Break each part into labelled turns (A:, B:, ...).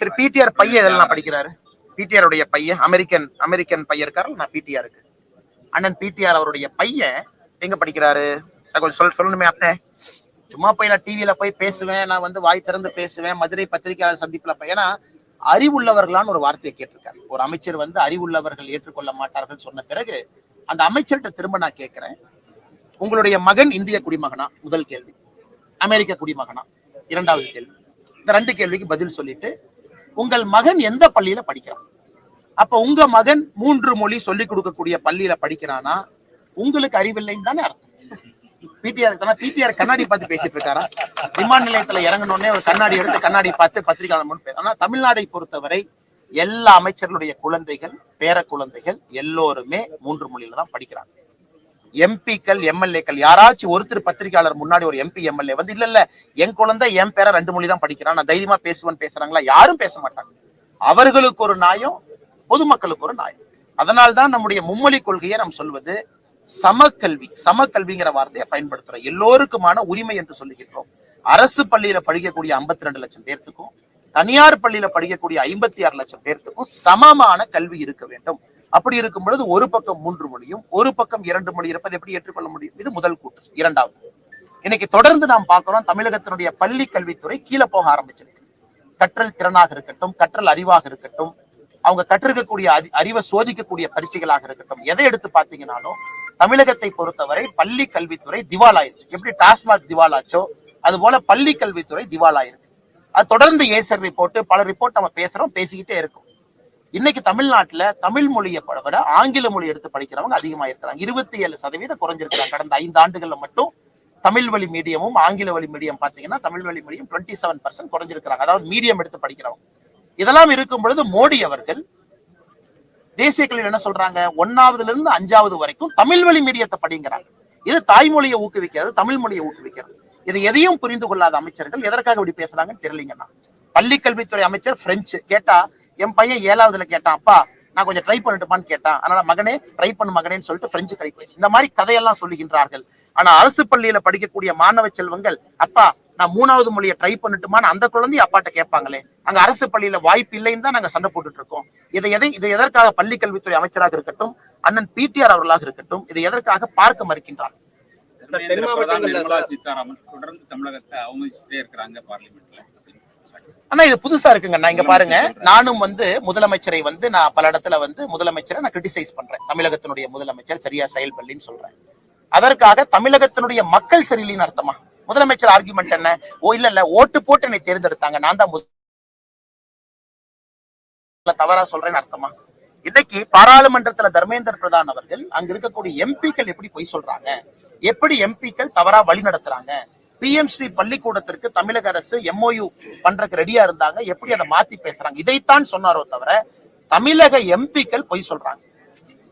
A: சரி பிடிஆர் பையன் இதெல்லாம் படிக்கிறாரு? பிடிஆர் உடைய பையன் அமெரிக்கன் அமெரிக்கன் பையன் இருக்காரு நான் பிடிஆருக்கு அண்ணன் பிடிஆர் அவருடைய பையன் எங்க படிக்கிறாரு? கொஞ்சம் சொல் சொல்லணுமே அண்ணே சும்மா போய் நான் டிவியில போய் பேசுவேன் நான் வந்து வாய் திறந்து பேசுவேன் மதுரை பத்திரிகையாளர் சந்திப்புல போய். ஏன்னா அறிவுள்ளவர்களான்னு ஒரு வார்த்தையை கேட்டிருக்காரு. ஒரு அமைச்சர் வந்து அறிவுள்ளவர்கள் ஏற்றுக்கொள்ள மாட்டார்கள் சொன்ன பிறகு அந்த அமைச்சர்கிட்ட திரும்ப நான் கேட்கிறேன். உங்களுடைய மகன் இந்திய குடிமகனா? முதல் கேள்வி. அமெரிக்க குடிமகனா? இரண்டாவது கேள்வி. இந்த ரெண்டு கேள்விக்கு பதில் சொல்லிட்டு உங்கள் மகன் எந்த பள்ளியில படிக்கிறான்? அப்ப உங்க மகன் மூன்று மொழி சொல்லிக் கொடுக்கக்கூடிய பள்ளியில படிக்கிறானா? உங்களுக்கு அறிவில்லைன்னு தானே அர்த்தம். பிடிஆர் பிடிஆர் கண்ணாடி பார்த்து பேசிட்டு இருக்காரா? விமான நிலையத்துல இறங்கணும்னே ஒரு கண்ணாடி எடுத்து கண்ணாடி பார்த்து பத்திரிகையாளர் முன் ஆனா தமிழ்நாடை பொறுத்தவரை எல்லா அமைச்சர்களுடைய குழந்தைகள் பேர குழந்தைகள் எல்லோருமே மூன்று மொழியில தான் படிக்கிறாங்க. எம்பிக்கள் எம்எல்ஏக்கள் யாராச்சும் ஒருத்தர் பத்திரிகையாளர் முன்னாடி ஒரு எம்பி எம்எல்ஏ வந்து இல்ல இல்ல என் குழந்தை என் பேர ரெண்டு மொழி தான் படிக்கிறான் நான் தைரியமா பேசுவேன் பேசுறாங்களா? யாரும் பேச மாட்டாங்க. அவர்களுக்கு ஒரு நியாயம் பொதுமக்களுக்கு ஒரு நியாயம் அதனால்தான் நம்முடைய மும்மொழி கொள்கையை நாம் சொல்வது சமக்கல்வி சமக்கல்விங்கிற வார்த்தையை பயன்படுத்துறோம். எல்லோருக்குமான உரிமை என்று சொல்லுகின்றோம். அரசு பள்ளியில படிக்கக்கூடிய 52 ரெண்டு லட்சம் பேர்த்துக்கும் தனியார் பள்ளியில படிக்கக்கூடிய ஐம்பத்தி ஆறு லட்சம் பேர்த்துக்கும் சமமான கல்வி இருக்க வேண்டும். அப்படி இருக்கும் பொழுது ஒரு பக்கம் மூன்று மொழியும் ஒரு பக்கம் இரண்டு மொழி இருப்பது எப்படி ஏற்றுக்கொள்ள முடியும்? இது முதல் கூற்று. இரண்டாவது இன்னைக்கு தொடர்ந்து நாம் பார்க்கிறோம் தமிழகத்தினுடைய பள்ளி கல்வித்துறை கீழே போக ஆரம்பிச்சிருக்கு. கற்றல் திறனாக இருக்கட்டும் கற்றல் அறிவாக இருக்கட்டும் அவங்க கற்றிருக்கக்கூடிய அறிவை சோதிக்கக்கூடிய பரீட்சைகளாக இருக்கட்டும் எதை எடுத்து பார்த்தீங்கன்னாலும் தமிழகத்தை பொறுத்தவரை பள்ளி கல்வித்துறை திவாலாயிருச்சு. எப்படி டாஸ்மாக் திவாலாச்சோ அது போல பள்ளி கல்வித்துறை திவாலாயிருக்கு. அது தொடர்ந்து ஏசர் ரிப்போர்ட் பல ரிப்போர்ட் நம்ம பேசுறோம் பேசிக்கிட்டே இருக்கும். இன்னைக்கு தமிழ்நாட்டுல தமிழ் மொழியை விட ஆங்கில மொழி எடுத்து படிக்கிறவங்க அதிகமா இருக்கிறாங்க. இருபத்தி ஏழு சதவீதம் குறைஞ்சிருக்கிறாங்க. கடந்த ஐந்து ஆண்டுகள்ல மட்டும் தமிழ் வழி மீடியமும் ஆங்கில வழி மீடியம் பாத்தீங்கன்னா தமிழ் வழி மீடியம் டுவெண்ட்டி செவன் பர்சன்ட் குறைஞ்சிருக்கிறாங்க. அதாவது மீடியம் எடுத்து படிக்கிறவங்க. இதெல்லாம் இருக்கும் பொழுது மோடி அவர்கள் தேசிய கல்வியில் என்ன சொல்றாங்க? ஒன்னாவதுல இருந்து அஞ்சாவது வரைக்கும் தமிழ் வழி மீடியத்தை படிங்கிறாங்க. இது தாய்மொழியை ஊக்குவிக்கிறது தமிழ் மொழியை ஊக்குவிக்கிறது. இது எதையும் புரிந்து கொள்ளாத அமைச்சர்கள் எதற்காக இப்படி பேசுறாங்கன்னு தெரியலீங்கன்னா. பள்ளி கல்வித்துறை அமைச்சர் பிரெஞ்சு கேட்டா என் பையன் ஏழாவதுல கேட்டான் அப்பா நான் கொஞ்சம் ட்ரை பண்ணட்டுமான்னு கேட்டான். அதனால மகனே ட்ரை பண்ணு மகனேன்னு சொல்லிட்டு பிரெஞ்சு கை இந்த மாதிரி கதையெல்லாம் சொல்லுகின்றார்கள். ஆனா அரசு பள்ளியில படிக்கக்கூடிய மாணவ செல்வங்கள் அப்பா நான் மூணாவது மொழியை ட்ரை பண்ணட்டுமான்னு அந்த குழந்தைய அப்பாட்ட கேட்பாங்களே. அங்க அரசு பள்ளியில வாய்ப்பு இல்லைன்னு தான் நாங்க சண்டை போட்டுட்டு இருக்கோம். இதை எதை இதை எதற்காக பள்ளி கல்வித்துறை அமைச்சராக இருக்கட்டும் அண்ணன் பிடிஆர் அவர்களாக இருக்கட்டும் இதை எதற்காக பார்க்க மறுக்கின்றார்?
B: தொடர்ந்து தமிழகத்தை அவமதிச்சுட்டே இருக்கிறாங்க பார்லிமெண்ட்ல
A: ஆனா இது புதுசா இருக்குங்க. நான் இங்க பாருங்க. நானும் வந்து முதலமைச்சரை வந்து நான் பல இடத்துல வந்து முதலமைச்சரை நான் கிரிட்டிசைஸ் பண்றேன். தமிழகத்தினுடைய முதலமைச்சர் சரியா செயல்படலன்னு சொல்றேன். அதற்காக தமிழகத்தினுடைய மக்கள் சரியில்லைன்னு அர்த்தமா? முதலமைச்சர் ஆர்குமெண்ட் என்ன? ஓ இல்ல இல்ல ஓட்டு போட்டு என்னை தேர்ந்தெடுத்தாங்க. நான் தான் தவறா சொல்றேன்னு அர்த்தமா? இன்னைக்கு பாராளுமன்றத்துல தர்மேந்தர் பிரதான் அவர்கள் அங்க இருக்கக்கூடிய எம்பிக்கள் எப்படி பொய் சொல்றாங்க? எப்படி எம்பிக்கள் தவறா வழி நடத்துறாங்க? பிஎம்சி பள்ளிக்கூடத்திற்கு தமிழக அரசு எம்ஓயு பண்றதுக்கு ரெடியா இருந்தாங்க. எப்படி அதை மாத்தி பேசுறாங்க? இதைத்தான் சொன்னாரோ தவிர தமிழக எம்பிக்கள் பொய் சொல்றாங்க.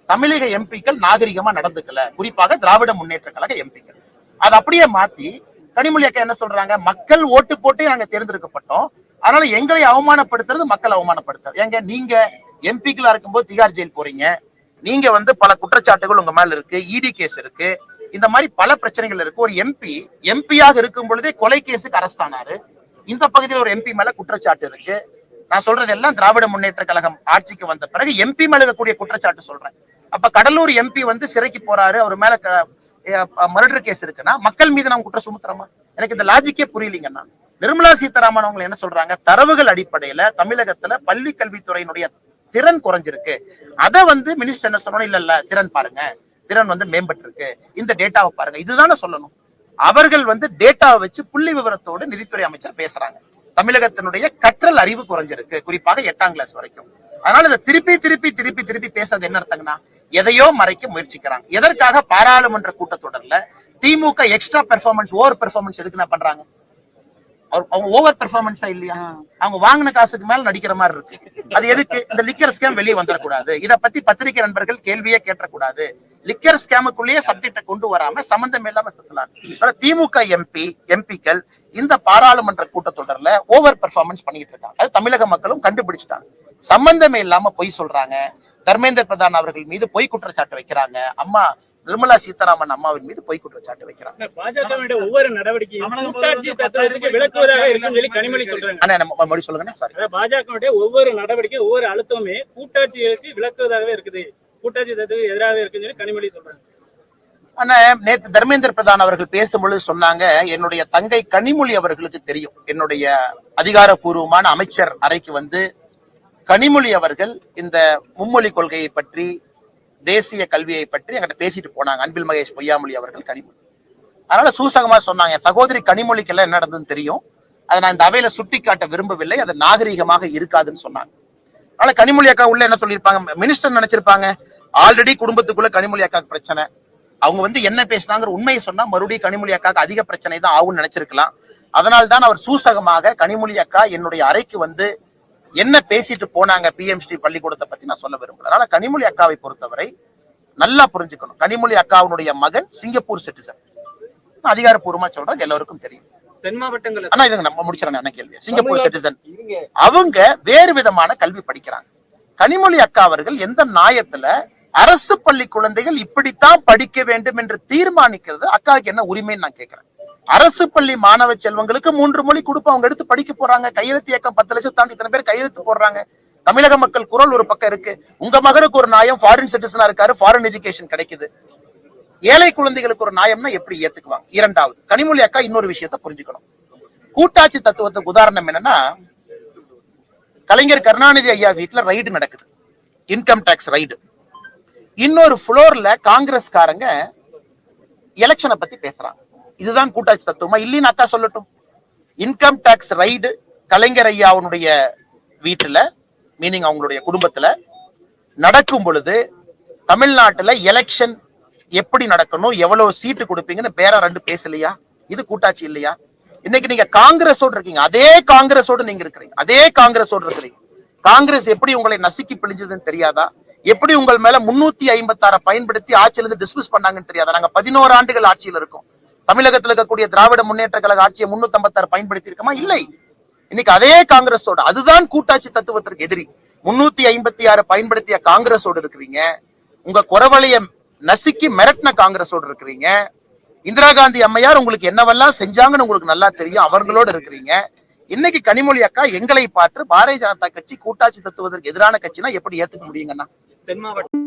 A: தமிழக எம்பிக்கள் நாகரிகமா நடந்துக்கல. குறிப்பாக திராவிட முன்னேற்ற கழக எம்பிக்கள் அதை அப்படியே மாத்தி கனிமொழி அக்கா என்ன சொல்றாங்க? மக்கள் ஓட்டு போட்டு நாங்க தேர்ந்தெடுக்கப்பட்டோம். அதனால எங்களை அவமானப்படுத்துறது மக்கள் அவமானப்படுத்துறது ஏங்க நீங்க எம்பிக்களா இருக்கும்போது திகார் ஜெயில் போறீங்க. நீங்க வந்து பல குற்றச்சாட்டுகள் உங்க மேல இருக்கு. இடி கேஸ் இருக்கு. இந்த மாதிரி பல பிரச்சனைகள் இருக்கு. ஒரு எம்பி எம்பியாக இருக்கும் பொழுதே கொலை கேஸுக்கு அரெஸ்ட் ஆனாரு. இந்த பகுதியில் ஒரு எம்பி மேல குற்றச்சாட்டு இருக்கு. நான் சொல்றது எல்லாம் திராவிட முன்னேற்ற கழகம் ஆட்சிக்கு வந்த பிறகு எம்பி மேல இருக்கக்கூடிய குற்றச்சாட்டு சொல்றேன். அப்ப கடலூர் எம்பி வந்து சிறைக்கு போறாரு. அவர் மேல மர்டர் கேஸ் இருக்குன்னா மக்கள் மீது நாம் குற்றம் சுமத்துறோமா எனக்கு இந்த லாஜிக்கே புரியலீங்கன்னா நிர்மலா சீதாராமன் அவங்க என்ன சொல்றாங்க? தரவுகள் அடிப்படையில தமிழகத்துல பள்ளி கல்வித்துறையினுடைய திறன் குறைஞ்சிருக்கு. அத வந்து மினிஸ்டர் என்ன சொல்லணும்? இல்ல இல்ல திறன் பாருங்க. திறன் வந்து மேம்பட்டிருக்கு. இந்த டேட்டாவை பாருங்க. இதுதானே சொல்லணும். அவர்கள் வந்து டேட்டாவை வச்சு புள்ளி விவரத்தோடு நிதித்துறை அமைச்சர் பேசுறாங்க. தமிழகத்தினுடைய கற்றல் அறிவு குறைஞ்சிருக்கு. குறிப்பாக எட்டாம் கிளாஸ் வரைக்கும். அதனால இதை திருப்பி திருப்பி திருப்பி திருப்பி பேசுறது என்ன அர்த்தங்கன்னா எதையோ மறைக்க முயற்சிக்கிறாங்க. எதற்காக பாராளுமன்ற கூட்டத்தொடர்ல DMK extra performance over performance எதுக்கு என்ன பண்றாங்க? அவங்க ஓவர் பெர்ஃபார்மன்ஸா இல்லையா? அவங்க வாங்கின காசுக்கு மேல நடிக்கிற மாதிரி இருக்கு. அது எதுக்கு? இந்த லிக்கர் ஸ்கேம் வெளியே வந்துடக்கூடாது இத பத்தி பத்திரிகை நண்பர்கள் கேள்வியே கேட்டக்கூடாது. லிக்கர் ஸ்கேமுக்குள்ளேயே சப்ஜெக்ட கொண்டு வராம சம்பந்தம் இல்லாம சுத்தலாம். திமுக எம்பி எம்பிக்கள் இந்த பாராளுமன்ற கூட்டத்தொடர்ல ஓவர் பெர்ஃபார்மன்ஸ் பண்ணிட்டு இருக்காங்க. அது தமிழக மக்களும் கண்டுபிடிச்சிட்டாங்க. சம்பந்தமே இல்லாம பொய் சொல்றாங்க. தர்மேந்திர பிரதான் அவர்கள் மீது பொய் குற்றச்சாட்டு வைக்கிறாங்க. அம்மா நிர்மலா சீதாராமன் அம்மாவின் மீது பொய் குற்றச்சாட்டு வைக்கிறாங்க
C: பாஜகவினுடைய ஒவ்வொரு நடவடிக்கையும் கூட்டாட்சி தத்துவத்துக்கு விளக்குவதாக இருக்குன்னு சொல்லி கனிமொழி சொல்றாங்க.
A: அண்ணா நம்ம மறுபடியும் சொல்லுங்க சாரி
C: பாஜகவுடைய ஒவ்வொரு நடவடிக்கை ஒவ்வொரு அழுத்தமுமே கூட்டாட்சிகளுக்கு விளக்குவதாகவே இருக்குது. கூட்டாட்சி தத்துவத்துக்கு எதிராக இருக்குன்னு சொல்லி கனிமொழி சொல்றாங்க.
A: ஆனா நேத்து தர்மேந்திர பிரதான் அவர்கள் பேசும்பொழுது சொன்னாங்க என்னுடைய தங்கை கனிமொழி அவர்களுக்கு தெரியும். என்னுடைய அதிகாரப்பூர்வமான அமைச்சர் அறைக்கு வந்து கனிமொழி அவர்கள் இந்த மும்மொழி கொள்கையை பற்றி தேசிய கல்வியை பற்றி என்கிட்ட பேசிட்டு போனாங்க. அன்பில் மகேஷ் பொய்யாமொழி அவர்கள் கனிமொழி. அதனால சூசகமா சொன்னாங்க. என் சகோதரி கனிமொழிக்கெல்லாம் என்ன நடந்ததுன்னு தெரியும். அதை நான் இந்த அவையில சுட்டி காட்ட விரும்பவில்லை. அது நாகரீகமாக இருக்காதுன்னு சொன்னாங்க. அதனால கனிமொழி அக்கா உள்ள என்ன சொல்லியிருப்பாங்க? மினிஸ்டர் நினைச்சிருப்பாங்க. ஆல்ரெடி குடும்பத்துக்குள்ள கனிமொழி அக்காக்கு பிரச்சனை. அவங்க வந்து என்ன பேசினாங்கிற உண்மையை சொன்னா மறுபடியும் கனிமொழி அக்காக்கு அதிக பிரச்சனை தான் ஆகும்னு நினைச்சிருக்கலாம். அதனால் தான் அவர் சூசகமாக கனிமொழி அக்கா என்னுடைய அறைக்கு வந்து என்ன பேசிட்டு போனாங்க பிஎம்ஸ்டி பள்ளிக்கூடத்தை பத்தி நான் சொல்ல விரும்பல. அதனால கனிமொழி அக்காவை பொறுத்தவரை நல்லா புரிஞ்சுக்கணும். கனிமொழி அக்காவுடைய மகன் சிங்கப்பூர் சிட்டிசன் அதிகாரப்பூர்வமா சொல்றேன் எல்லாருக்கும் தெரியும்.
D: தென் மாவட்டங்கள்
A: ஆனா இருங்க நம்ம முடிச்சிடறேன் கேள்வி? சிங்கப்பூர் சிட்டிசன் அவங்க வேறு விதமான கல்வி படிக்கிறாங்க. கனிமொழி அக்கா அவர்கள் எந்த நியாயத்துல அரசு பள்ளி குழந்தைகள் இப்படித்தான் படிக்க வேண்டும் என்று தீர்மானிக்கிறது அக்காவுக்கு என்ன உரிமைன்னு நான் கேட்கிறேன். அரசு பள்ளி மாணவ செல்வங்களுக்கு மூன்று மொழி கொடுப்போம் அவங்க எடுத்து படிக்க போறாங்க. கையெழுத்து இயக்கம் பத்து லட்சம் தாண்டி இத்தனை பேர் கையெழுத்து போடுறாங்க. தமிழக மக்கள் குரல் ஒரு பக்கம் இருக்கு. உங்க மகனுக்கு ஒரு நாயம் ஃபாரின் சிட்டிசனா இருக்காரு ஃபாரின் எஜுகேஷன் கிடைக்குது. ஏழை குழந்தைகளுக்கு ஒரு நியாயம்னா எப்படி ஏத்துக்குவாங்க? இரண்டாவது கனிமொழி அக்கா இன்னொரு விஷயத்தை புரிஞ்சுக்கணும். கூட்டாட்சி தத்துவத்துக்கு உதாரணம் என்னன்னா கலைஞர் கருணாநிதி ஐயா வீட்டுல ரைடு நடக்குது. இன்கம் டாக்ஸ் ரைடு இன்னொரு ஃப்ளோர்ல காங்கிரஸ்காரங்க எலெக்ஷனை பத்தி பேசுறாங்க. இதுதான் கூட்டாட்சி தத்துவமா? இல்லைன்னு அக்கா சொல்லட்டும். இன்கம் டேக்ஸ் ரைடு கலைஞர் ஐயா அவனுடைய வீட்டுல மீனிங் அவங்களுடைய குடும்பத்துல நடக்கும் பொழுது தமிழ்நாட்டுல எலெக்ஷன் எப்படி நடக்கணும் எவ்வளவு சீட்டு கொடுப்பீங்கன்னு பேரா ரெண்டு பேசலையா? இது கூட்டாட்சி இல்லையா? இன்னைக்கு நீங்க காங்கிரஸோட இருக்கீங்க. அதே காங்கிரஸோடு நீங்க இருக்கிறீங்க. அதே காங்கிரஸோட இருக்கிறீங்க. காங்கிரஸ் எப்படி உங்களை நசுக்கி பிழிஞ்சதுன்னு தெரியாதா? எப்படி உங்கள் மேல முன்னூத்தி ஐம்பத்தாறு பயன்படுத்தி ஆட்சியிலிருந்து டிஸ்மிஸ் பண்ணாங்கன்னு தெரியாதா? நாங்க பதினோரு ஆண்டுகள் ஆட்சியில் இருக்கோம். தமிழகத்தில் இருக்கக்கூடிய திராவிட முன்னேற்ற கழக ஆட்சியை முன்னூத்தி ஐம்பத்தாறு பயன்படுத்தி இருக்கமா இல்லை. இன்னைக்கு அதே காங்கிரஸோட அதுதான் கூட்டாட்சி தத்துவத்திற்கு எதிரி. முன்னூத்தி ஐம்பத்தி ஆறு பயன்படுத்திய காங்கிரஸோடு இருக்கிறீங்க. உங்க குறவலைய நசுக்கி மிரட்டின காங்கிரஸோடு இருக்கிறீங்க. இந்திரா காந்தி அம்மையார் உங்களுக்கு என்னவெல்லாம் செஞ்சாங்கன்னு உங்களுக்கு நல்லா தெரியும். அவர்களோடு இருக்கிறீங்க. இன்னைக்கு கனிமொழி அக்கா எங்களை பார்த்து பாரதிய ஜனதா கட்சி கூட்டாட்சி தத்துவதற்கு எதிரான கட்சினா எப்படி ஏத்துக்க முடியுங்கண்ணா?
D: தென் மாவட்டம்